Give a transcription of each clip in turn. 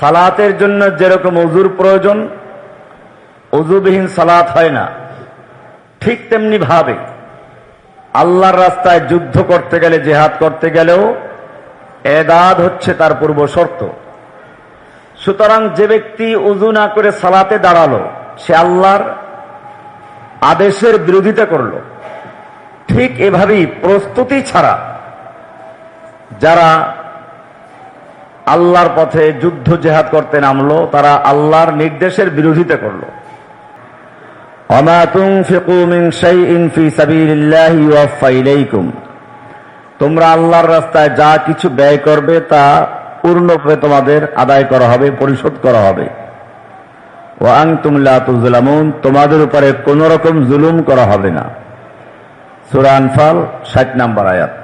সালাতের জন্য যেরকম অজুর প্রয়োজন অজুবিহীন সালাত হয় না। ঠিক তেমনি ভাবে আল্লাহর রাস্তায় যুদ্ধ করতে গেলে, জেহাদ করতে গেলেও এদাদ হচ্ছে তার পূর্ব শর্ত। সুতরাং যে ব্যক্তি উজু না করে সালাতে দাঁড়াল, সে আল্লাহর আদেশের বিরোধিতা করল। ঠিক এভাবেই প্রস্তুতি ছাড়া যারা আল্লাহর পথে যুদ্ধ জেহাদ করতে নামলো, তারা আল্লাহর নির্দেশের বিরোধিতা করল। তোমরা আল্লাহর রাস্তায় যা কিছু ব্যয় করবে তা পূর্ণরূপে তোমাদের আদায় করা হবে, পরিশোধ করা হবে। ওয়াং তুমলা তোমাদের উপরে কোন রকম জুলুম করা হবে না। সুরানফাল ষাট নাম্বার আয়াত।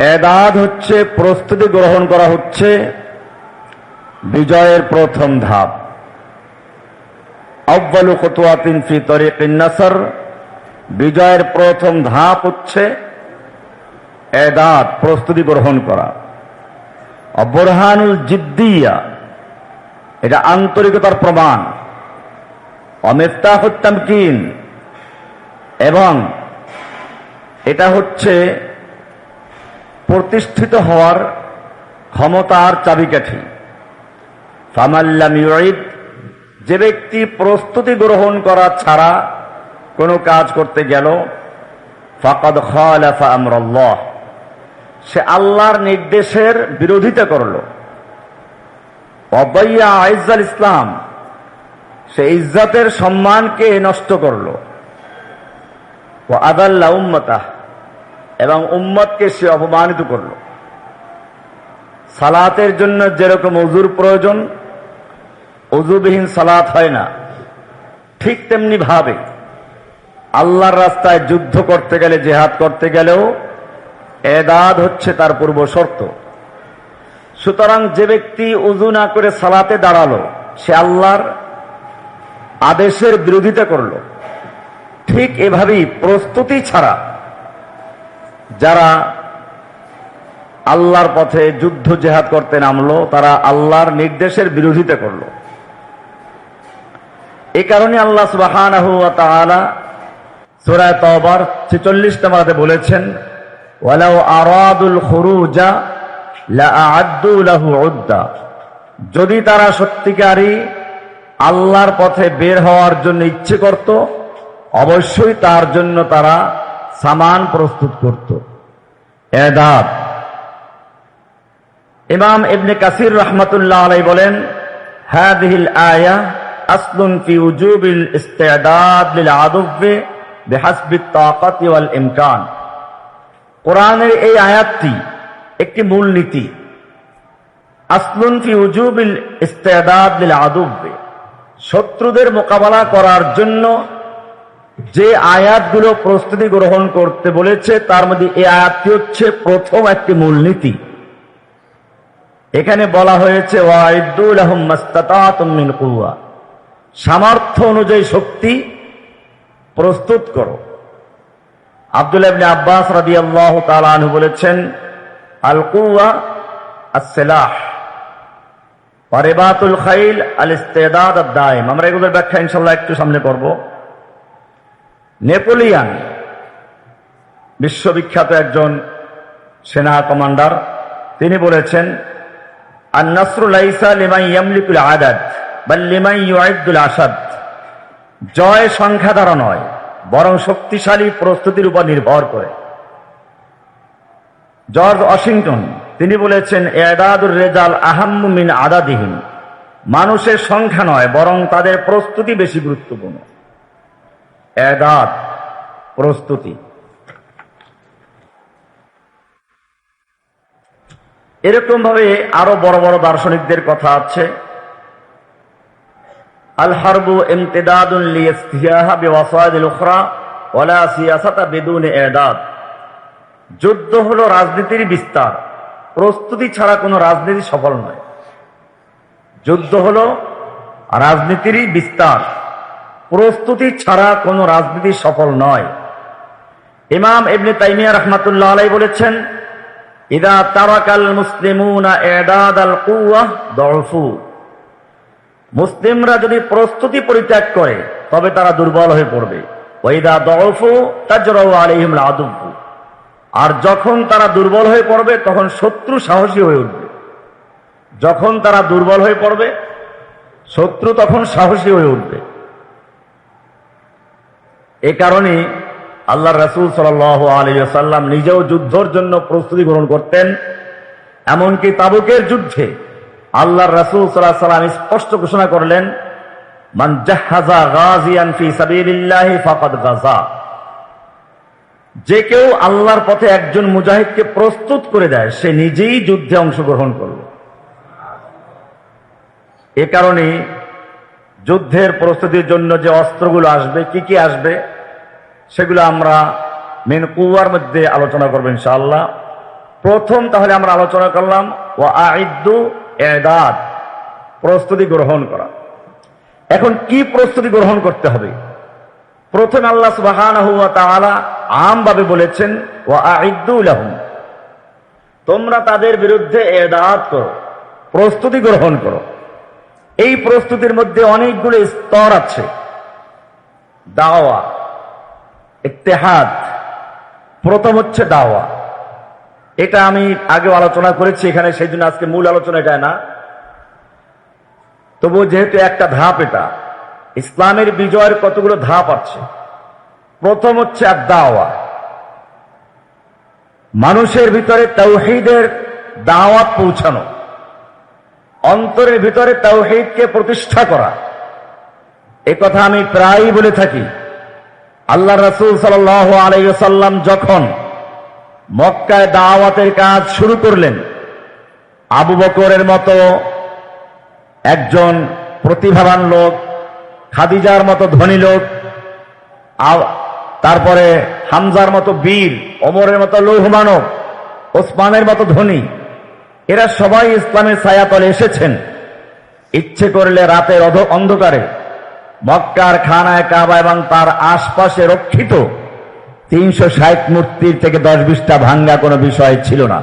এদাদ হচ্ছে, প্রস্তুতি গ্রহণ করা হচ্ছে, বিজয়ের প্রথম ধাপ। আব্বালু কতুয়াতিন ফি তরিকিন নাসর, বিজয়ের প্রথম ধাপ হচ্ছে এদাত প্রস্তুতি গ্রহণ করা। অবরহানুল জিদ্দিয়া, এটা আন্তরিকতার প্রমাণ। অমেফতাহ তামকিন, এবং এটা হচ্ছে প্রতিষ্ঠিত হওয়ার ক্ষমতার চাবিকাঠি। ফামাল্লাম ইউঈদ যে ব্যক্তি প্রস্তুতি গ্রহণ করা ছাড়া কোনো কাজ করতে গেল, ফাকাদ খালাফা সে আল্লাহর নির্দেশের বিরোধিতা করল। অবৈয়া আইজাল ইসলাম, সে ইজ্জাতের সম্মানকে নষ্ট করল। ও আদাল্লা উম্মতা এবং উম্মতকে সে অপমানিত করল। সালাতের জন্য যেরকম অজুর প্রয়োজন অজুবিহীন সালাত হয় না। ঠিক তেমনি ভাবে আল্লাহর রাস্তায় যুদ্ধ করতে গেলে, জেহাদ করতে গেলেও এদাদ হচ্ছে তার পূর্ব শর্ত। সুতরাং যে ব্যক্তি উজু না করে সালাতে দাঁড়াল, সে আল্লাহর আদেশের বিরোধিতা করল। ঠিক এভাবেই প্রস্তুতি ছাড়া যারা আল্লাহর পথে যুদ্ধ জেহাদ করতে নামলো, তারা আল্লাহর নির্দেশের বিরোধিতা করল। এ কারণে আল্লাহ সুবাহ সুরায় ছেচল্লিশ নামাতে বলেছেন আরাদুল যদি তারা সত্যিকারী আল্লাহর পথে বের হওয়ার জন্য ইচ্ছে করত, অবশ্যই তার জন্য তারা সামান প্রস্তুত করত। এদাব। ইমাম ইবনে কাসির রহমতুল্লাহ আলাই বলেন হাদিহিল আয়া আসলুন ফি উজুবিল ইস্তেদাদ লিল তাকাত ওয়াল ইমকান। কোরআনের এই আয়াতটি একটি মূলনীতি। আসলুন ফি উজুবিল ইস্তেদাদ লিল আদুব্বে। শত্রুদের মোকাবেলা করার জন্য যে আয়াতগুলো প্রস্তুতি গ্রহণ করতে বলেছে, তার মধ্যে এই আয়াতটি হচ্ছে প্রথম একটি মূলনীতি। এখানে বলা হয়েছে সামর্থ্য অনুযায়ী শক্তি প্রস্তুত করো। আব্দুল ইবনে আব্বাস রাদিয়াল্লাহু তাআলা আনহু বলেছেন, আল কুয়া আস-সিলাহ খাইল আল ইস্তিদাদ আদ-দাইম। আমরা এগুলোর ব্যাখ্যা ইনশাআল্লাহ একটু সামনে করব। নেপোলিয়ান বিশ্ববিখ্যাত একজন সেনা কমান্ডার। তিনি বলেছেন আর নাসরুলাইসা লিমাই ইয়ামলিকুল আদাদ বা লিমাই ইউআইদুল আসাদ। জয় সংখ্যা দ্বারা নয়, বরং শক্তিশালী প্রস্তুতির উপর নির্ভর করে। জর্জ ওয়াশিংটন, তিনি বলেছেন, এদাদুর রেজাল আহাম্মু মিন আদাদিহীন মানুষের সংখ্যা নয়, বরং তাদের প্রস্তুতি বেশি গুরুত্বপূর্ণ। এদাদ প্রস্তুতি। এরকম ভাবে আরও বড় বড় দার্শনিকদের কথা আছে। আল হারবু ইদাদ যুদ্ধ হলো রাজনীতির বিস্তার। প্রস্তুতি ছাড়া কোনো রাজনীতি সফল নয়। যুদ্ধ হলো রাজনীতিরই বিস্তার। প্রস্তুতি ছাড়া কোনো রাজনীতি সফল নয়। ইমাম ইবনে তাইমিয়া রহমাতুল্লাহ আলাই বলেছেন, ইদা তারাকাল মুসলিমুনা এদাদ আল কুয়া দরফু মুসলিমরা যদি প্রস্তুতি পরিত্যাগ করে, তবে তারা দুর্বল হয়ে পড়বে। ওইদা দরফু তাজরাউ আলাইহিম আদুফু আর যখন তারা দুর্বল হয়ে পড়বে, তখন শত্রু সাহসী হয়ে উঠবে। যখন তারা দুর্বল হয়ে পড়বে, শত্রু তখন সাহসী হয়ে উঠবে। এ কারণে আল্লাহ রসুল সাল আলী সাল্লাম নিজেও যুদ্ধর জন্য প্রস্তুতি গ্রহণ করতেন, এমনকি তাবুকের যুদ্ধে আল্লাহ রসুল সাল্লাহ সাল্লাম স্পষ্ট ঘোষণা করলেন, মান জাহাজা যে কেউ আল্লাহর পথে একজন মুজাহিদকে প্রস্তুত করে দেয়, সে নিজেই যুদ্ধে অংশগ্রহণ করল এ কারণে যুদ্ধের প্রস্তুতির জন্য যে অস্ত্রগুলো আসবে, কি কি আসবে? সেগুলো আমরা মেন কুয়ার মধ্যে আলোচনা করব ইনশাআল্লাহ। প্রথম তাহলে আমরা আলোচনা করলাম ও আইদ্দু এদাদ প্রস্তুতি গ্রহণ করা। এখন কি প্রস্তুতি গ্রহণ করতে হবে? প্রথম আল্লাহ সুবাহান আমভাবে বলেছেন ও আইদুলাহম তোমরা তাদের বিরুদ্ধে এদাত করো, প্রস্তুতি গ্রহণ করো। এই প্রস্তুতির মধ্যে অনেকগুলো স্তর আছে। দাওয়া ইত্তেহাদ। প্রথম হচ্ছে দাওয়া। এটা আমি আগে আলোচনা করেছি এখানে সেই জন্য আজকে মূল আলোচনা এটা না। তবু যেহেতু একটা ধাপ এটা, ইসলামের বিজয়ের কতগুলো ধাপ আছে। প্রথম হচ্ছে আর দাওয়া মানুষের ভিতরে তৌহিদের দাওয়াত পৌঁছানো। অন্তরের ভিতরে তৌহিদকে প্রতিষ্ঠা করা। এ কথা আমি প্রায়ই বলে থাকি। আল্লাহ রসুল সাল আলাইসাল্লাম যখন মক্কায় দাওয়াতের কাজ শুরু করলেন, আবু বকরের মতো একজন প্রতিভাবান লোক, খাদিজার মতো ধনী লোক তারপরে হামজার মতো বীর অমরের মতো লৌহমানব, ওসমানের মতো ধনী, এরা সবাই ইসলামের ছায়াতলে এসেছেন। ইচ্ছে করলে রাতের অন্ধকারে মক্কার খানায় কাবা এবং তার আশপাশে রক্ষিত তিনশো ষাট মূর্তির থেকে দশ বিশটা ভাঙ্গা কোনো বিষয় ছিল না।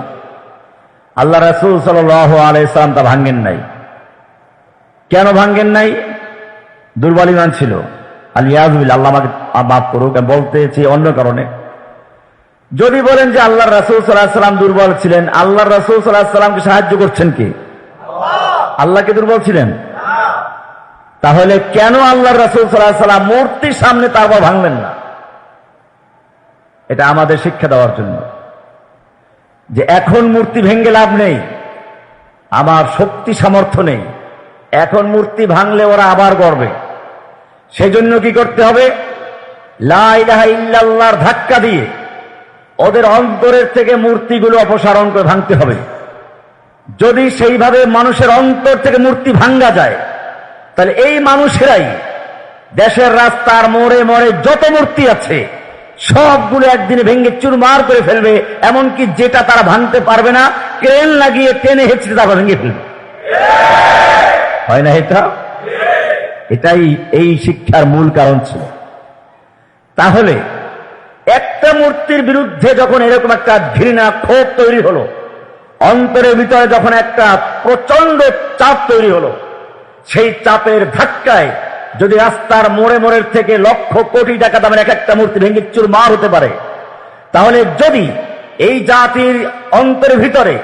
আল্লাহ রাসুল সাল আলাইসালাম তা ভাঙ্গেন নাই। কেন ভাঙ্গেন নাই? দুর্বল ইমান ছিল। আলিয়াজুল আল্লাহ আমাকে মাফ করুক বলতেছি অন্য কারণে। যদি বলেন যে আল্লাহ রাসুল সাল্লাহ সাল্লাম দুর্বল ছিলেন আল্লাহ রাসুল সাল্লাহ সাল্লামকে সাহায্য করছেন কি? আল্লাহকে দুর্বল ছিলেন? তাহলে কেন আল্লাহ রাসুল সাল্লাহ সাল্লাম মূর্তির সামনে তারপর ভাঙলেন না? এটা আমাদের শিক্ষা দেওয়ার জন্য। যে এখন মূর্তি ভেঙ্গে লাভ নেই, আমার শক্তি সামর্থ্য নেই, এখন মূর্তি ভাঙলে ওরা আবার গড়বে। সেজন্য কি করতে হবে? লাইল্লাহর ধাক্কা দিয়ে ওদের অন্তরের থেকে মূর্তিগুলো অপসারণ করে ভাঙতে হবে। যদি সেইভাবে মানুষের অন্তর থেকে মূর্তি ভাঙ্গা যায় তাহলে এই মানুষেরাই দেশের রাস্তার মোড়ে মোড়ে যত মূর্তি আছে, সবগুলো একদিনে ভেঙে চুরমার করে ফেলবে, এমনকি যেটা তারা ভাঙতে পারবে না, ক্রেন লাগিয়ে টেনে হেঁচড়ে তারা ভেঙে ফেলবে। হয় না এটা? এটাই এই শিক্ষার মূল কারণ ছিল। তাহলে একটা মূর্তির বিরুদ্ধে যখন এরকম একটা ঘৃণা, ক্ষোভ তৈরি হলো, অন্তরের ভিতরে যখন একটা প্রচণ্ড চাপ তৈরি হলো সেই চাপের ধাক্কায় যদি রাস্তার মোড়ে মোড়ের থেকে লক্ষ কোটি টাকা দামের এক একটা মূর্তি ভেঙে চুরমার হতে পারে, তাহলে যদি এই জাতির অন্তরের ভিতরে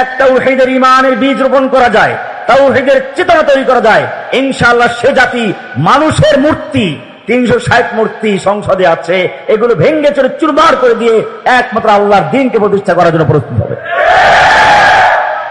একটা উহিদের ইমানের বীজ রোপণ করা যায়, তাওহিদের চেতনা তৈরি করা যায় ইনশাল্লাহ সে জাতি মানুষের মূর্তি, তিনশো ষাট মূর্তি সংসদে আছে, এগুলো ভেঙ্গে চলে চুরমার করে দিয়ে একমাত্র আল্লাহর দিনকে প্রতিষ্ঠা করার জন্য প্রস্তুত হবে।